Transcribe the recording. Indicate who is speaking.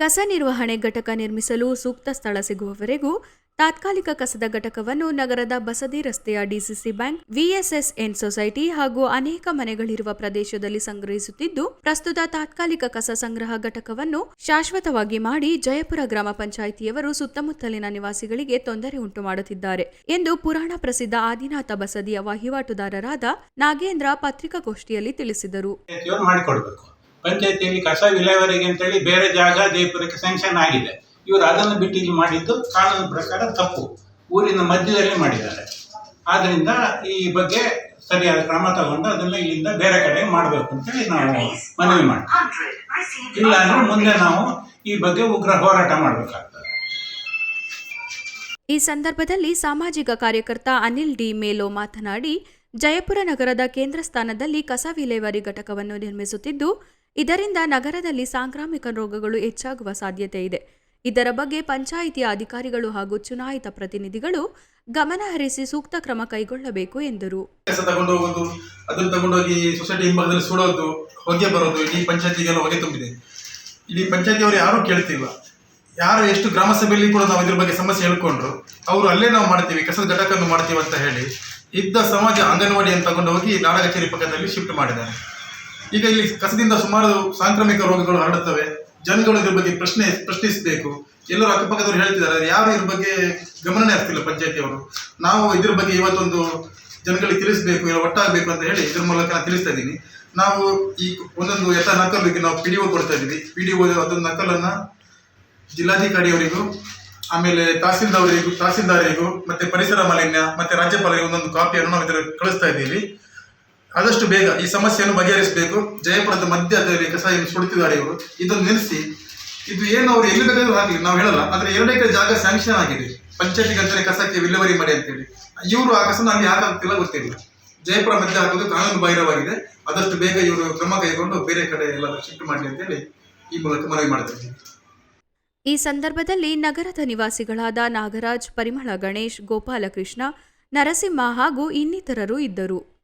Speaker 1: ಕಸ ನಿರ್ವಹಣೆ ಘಟಕ ನಿರ್ಮಿಸಲು ಸೂಕ್ತ ಸ್ಥಳ ಸಿಗುವವರೆಗೂ ತಾತ್ಕಾಲಿಕ ಕಸದ ಘಟಕವನ್ನು ನಗರದ ಬಸದಿ ರಸ್ತೆಯ ಡಿಸಿಸಿ ಬ್ಯಾಂಕ್ ವಿಎಸ್ಎಸ್ಎನ್ ಸೊಸೈಟಿ ಹಾಗೂ ಅನೇಕ ಮನೆಗಳಿರುವ ಪ್ರದೇಶದಲ್ಲಿ ಸಂಗ್ರಹಿಸುತ್ತಿದ್ದು, ಪ್ರಸ್ತುತ ತಾತ್ಕಾಲಿಕ ಕಸ ಸಂಗ್ರಹ ಘಟಕವನ್ನು ಶಾಶ್ವತವಾಗಿ ಮಾಡಿ ಜಯಪುರ ಗ್ರಾಮ ಪಂಚಾಯಿತಿಯವರು ಸುತ್ತಮುತ್ತಲಿನ ನಿವಾಸಿಗಳಿಗೆ ತೊಂದರೆ ಉಂಟು ಮಾಡುತ್ತಿದ್ದಾರೆ ಎಂದು ಪುರಾಣ ಪ್ರಸಿದ್ಧ ಆದಿನಾಥ ಬಸದಿಯ ವಹಿವಾಟುದಾರರಾದ ನಾಗೇಂದ್ರ ಪತ್ರಿಕಾಗೋಷ್ಠಿಯಲ್ಲಿ ತಿಳಿಸಿದರು.
Speaker 2: ಪಂಚಾಯತಿಯಲ್ಲಿ ಕಸ ವಿಲೇವಾರಿಗೆ ಅಂತೇಳಿ ಬೇರೆ ಜಾಗ ಜಯಪುರಕ್ಕೆ ಸ್ಯಾಂಕ್ಷನ್ ಆಗಿದೆ. ಇವರು ಅದನ್ನು ಬಿಟ್ಟು ಇಲ್ಲಿ ಮಾಡಿದ್ದು ಕಾನೂನು ಪ್ರಕಾರ ತಪ್ಪು. ಊರಿನ ಮಧ್ಯದಲ್ಲಿ ಮಾಡಿದ್ದಾರೆ. ಆದ್ರಿಂದ ಈ ಬಗ್ಗೆ ಸರಿಯಾದ ಕ್ರಮ ತಗೊಂಡು ಅದನ್ನ ಇಲ್ಲಿಂದ ಬೇರೆ ಕಡೆ ಮಾಡಬೇಕು ಅಂತೇಳಿ ನಾವು ಮನವಿ ಮಾಡ್ತೀವಿ. ಇಲ್ಲ ಅಂದ್ರೆ ಮುಂದೆ ನಾವು ಈ ಬಗ್ಗೆ ಉಗ್ರ ಹೋರಾಟ ಮಾಡಬೇಕಾಗ್ತದೆ.
Speaker 1: ಈ ಸಂದರ್ಭದಲ್ಲಿ ಸಾಮಾಜಿಕ ಕಾರ್ಯಕರ್ತ ಅನಿಲ್ ಡಿ ಮೇಲೋ ಮಾತನಾಡಿ, ಜಯಪುರ ನಗರದ ಕೇಂದ್ರ ಸ್ಥಾನದಲ್ಲಿ ಕಸ ವಿಲೇವಾರಿ ಘಟಕವನ್ನು ನಿರ್ಮಿಸುತ್ತಿದ್ದು ಇದರಿಂದ ನಗರದಲ್ಲಿ ಸಾಂಕ್ರಾಮಿಕ ರೋಗಗಳು ಹೆಚ್ಚಾಗುವ ಸಾಧ್ಯತೆ ಇದೆ. ಇದರ ಬಗ್ಗೆ ಪಂಚಾಯಿತಿಯ ಅಧಿಕಾರಿಗಳು ಹಾಗೂ ಚುನಾಯಿತ ಪ್ರತಿನಿಧಿಗಳು ಗಮನ ಹರಿಸಿ ಸೂಕ್ತ ಕ್ರಮ ಕೈಗೊಳ್ಳಬೇಕು ಎಂದರು.
Speaker 3: ಬರೋದು ತುಂಬಿದೆ. ಇಡೀ ಪಂಚಾಯತಿಯವರು ಯಾರೂ ಕೇಳ್ತಿಲ್ಲ. ಯಾರು ಎಷ್ಟು ಗ್ರಾಮ ಸಭೆಯಲ್ಲಿ ಕೂಡ ನಾವು ಇದ್ರ ಬಗ್ಗೆ ಸಮಸ್ಯೆ ಹೇಳ್ಕೊಂಡ್ರು, ಅವರು ಅಲ್ಲೇ ನಾವು ಮಾಡ್ತೀವಿ, ಕಸದ ಘಟಕವನ್ನು ಮಾಡ್ತೀವಿ ಅಂತ ಹೇಳಿ ಇದ್ದ ಸಮಾಜ ಅಂಗನವಾಡಿಯನ್ನು ತಗೊಂಡು ಹೋಗಿ ನಾಡ ಕಚೇರಿ ಪಕ್ಕದಲ್ಲಿ ಶಿಫ್ಟ್ ಮಾಡಿದ್ದಾರೆ. ಈಗ ಇಲ್ಲಿ ಕಸದಿಂದ ಸುಮಾರು ಸಾಂಕ್ರಾಮಿಕ ರೋಗಗಳು ಹರಡುತ್ತವೆ. ಜನಗಳು ಇದ್ರ ಬಗ್ಗೆ ಪ್ರಶ್ನೆ ಪ್ರಶ್ನಿಸಬೇಕು. ಎಲ್ಲರೂ ಅಕ್ಕಪಕ್ಕದವರು ಹೇಳ್ತಿದ್ದಾರೆ ಯಾರು ಇದ್ರ ಬಗ್ಗೆ ಗಮನನೇ ಆಗ್ತಿಲ್ಲ ಪಂಚಾಯತಿಯವರು ನಾವು ಇದ್ರ ಬಗ್ಗೆ ಇವತ್ತೊಂದು ಜನಗಳಿಗೆ ತಿಳಿಸಬೇಕು, ಇಲ್ಲ ಒಟ್ಟಾಗಬೇಕು ಅಂತ ಹೇಳಿ ಇದ್ರ ಮೂಲಕ ನಾನು ತಿಳಿಸ್ತಾ ಇದ್ದೀನಿ. ನಾವು ಈ ಒಂದೊಂದು ಯಥ ನಕಲಿಗೆ ನಾವು ಪಿ ಡಿ ಒ ಕೊಡ್ತಾ ಇದ್ದೀವಿ. ಪಿ ಡಿ ಒ ಅದೊಂದು ನಕಲನ್ನು ಜಿಲ್ಲಾಧಿಕಾರಿಯವರಿಗೂ, ಆಮೇಲೆ ತಹಸೀಲ್ದಾರರಿಗೂ ತಹಸೀಲ್ದಾರರಿಗೂ, ಮತ್ತೆ ಪರಿಸರ ಮಾಲಿನ್ಯ, ಮತ್ತೆ ರಾಜ್ಯಪಾಲರಿಗೆ ಒಂದೊಂದು ಕಾಪಿಯನ್ನು ನಾವು ಇದರ ಕಳಿಸ್ತಾ ಇದ್ದೀವಿ. ಆದಷ್ಟು ಬೇಗ ಈ ಸಮಸ್ಯೆಯನ್ನು ಬಗೆಹರಿಸಬೇಕು. ಜಯಪುರದ ಮಧ್ಯದಲ್ಲಿ ಕಸ ಏನು ಸುಡುತ್ತಿದ್ದಾರೆ ಇವರು. ಇದನ್ನು ನಿಲ್ಲಿಸಿ. ಇದು ಏನು ಅವರು ಎಲ್ಲಿ ಬೇಕಾದ್ರೂ ಹಾಕಲಿ ನಾವು ಹೇಳಲ್ಲ. ಆದರೆ ಎರಡು ಎಕರೆ ಜಾಗ ಸ್ಯಾಂಕ್ಷನ್ ಆಗಿದೆ. ಪಂಚಾಯತಿಗೆ ಗಂಟೆ ಕಸಕ್ಕೆ ವಿಲೇವರಿ ಮಾಡಿ ಅಂತೇಳಿ. ಇವರು ಆ ಕಸನ ಅಲ್ಲಿ ಹಾಕಾಗ್ತಿಲ್ಲ ಗೊತ್ತಿಲ್ಲ. ಜಯಪುರ ಮಧ್ಯ ಹಾಕೋದು ಕಾನೂನು ಬಾಹಿರವಾಗಿದೆ. ಆದಷ್ಟು ಬೇಗ ಇವರು ಕ್ರಮ ಕೈಗೊಂಡು ಬೇರೆ ಕಡೆ ಎಲ್ಲ ಶಿಫ್ಟ್ ಮಾಡಲಿ ಅಂತೇಳಿ ಈ ಮೂಲಕ ಮನವಿ ಮಾಡ್ತಾ
Speaker 1: ಈ ಸಂದರ್ಭದಲ್ಲಿ ನಗರದ ನಿವಾಸಿಗಳಾದ ನಾಗರಾಜ್, ಪರಿಮಳ ಗಣೇಶ್, ಗೋಪಾಲಕೃಷ್ಣ, ನರಸಿಂಹ ಹಾಗೂ ಇನ್ನಿತರರು ಇದ್ದರು.